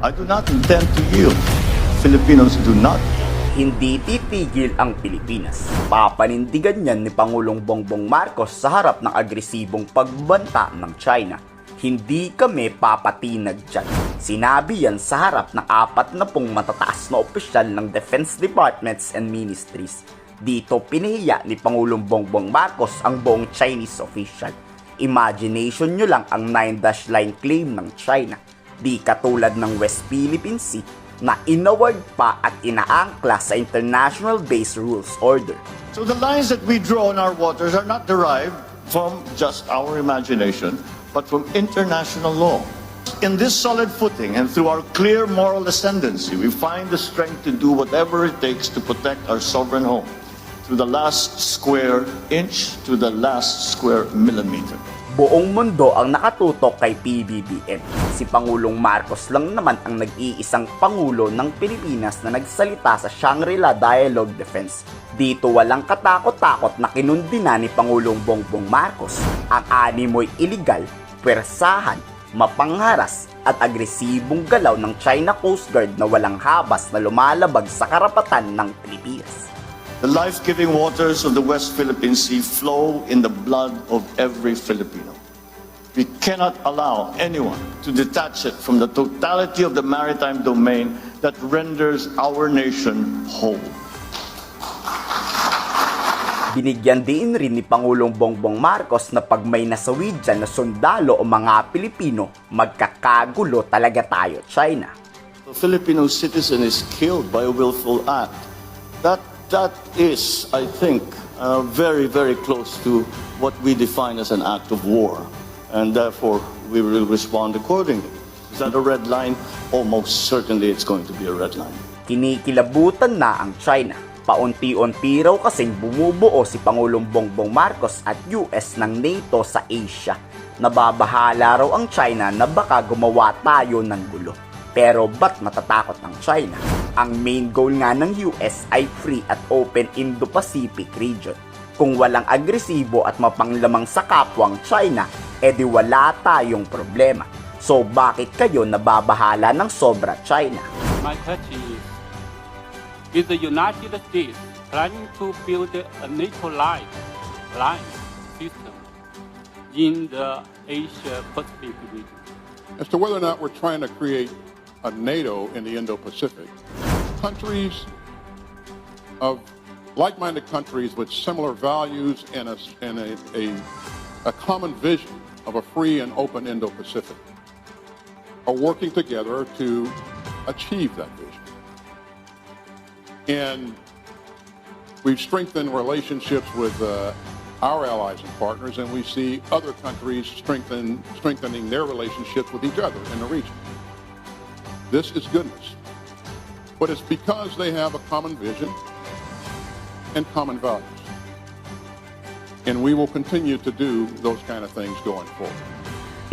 I do not intend to yield. Filipinos do not Hindi titigil ang Pilipinas. Papanindigan yan ni Pangulong Bongbong Marcos sa harap ng agresibong pagbanta ng China. Hindi kami papatinag dyan. Sinabi yan sa harap ng apat na pong matataas na opisyal ng Defense Departments and Ministries. Dito pinahiya ni Pangulong Bongbong Marcos ang buong Chinese official. Imagination nyo lang ang 9-dash line claim ng China. Di katulad ng West Philippine Sea na inaward pa at inaangkla sa International Base Rules Order. So the lines that we draw in our waters are not derived from just our imagination, but from international law. In this solid footing and through our clear moral ascendancy, we find the strength to do whatever it takes to protect our sovereign home, through the last square inch to the last square millimeter. Buong mundo ang nakatutok kay PBBM. Si Pangulong Marcos lang naman ang nag-iisang Pangulo ng Pilipinas na nagsalita sa Shangri-La Dialogue Defense. Dito walang katakot-takot na kinundina ni Pangulong Bongbong Marcos. Ang animoy iligal, pwersahan, mapangharas at agresibong galaw ng China Coast Guard na walang habas na lumalabag sa karapatan ng Pilipinas. The life-giving waters of the West Philippine Sea flow in the blood of every Filipino. We cannot allow anyone to detach it from the totality of the maritime domain that renders our nation whole. Binigyan din rin ni Pangulong Bongbong Marcos na pag may nasawi dyan na sundalo o mga Pilipino, magkakagulo talaga tayo, China. A Filipino citizen is killed by a willful act. That that is, I think, uh, very very close to what we define as an act of war, and therefore we will respond accordingly. Is that a red line? Almost certainly, it's going to be a red line. Kinikilabutan na ang China. Paunti-unti raw kasing bumubuo si Pangulong Bongbong Marcos at US ng NATO sa Asia. Nababahala raw ang China na baka gumawa tayo ng gulo. Pero ba't matatakot ng China? Ang main goal nga ng US ay free at open Indo-Pacific region. Kung walang agresibo at mapanglamang sa kapwang China, edi wala tayong problema. So bakit kayo nababahala ng sobra China? My country is the United States planning to build a NATO line, line system in the Asia Pacific region. as to whether or not we're trying to create a NATO in the Indo-Pacific. Countries of like-minded countries with similar values and a, and a, a, a common vision of a free and open Indo-Pacific are working together to achieve that vision. And we've strengthened relationships with uh, our allies and partners, and we see other countries strengthen, strengthening their relationships with each other in the region. This is goodness. But it's because they have a common vision and common values. And we will continue to do those kind of things going forward.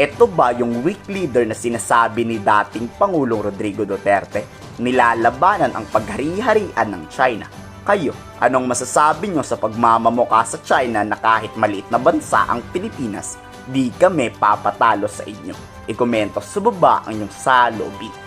Ito ba yung weak leader na sinasabi ni dating Pangulong Rodrigo Duterte? Nilalabanan ang paghari-harian ng China. Kayo, anong masasabi nyo sa pagmamamukha sa China na kahit maliit na bansa ang Pilipinas, di kami papatalo sa inyo? Ikomento sa baba ang inyong salobi.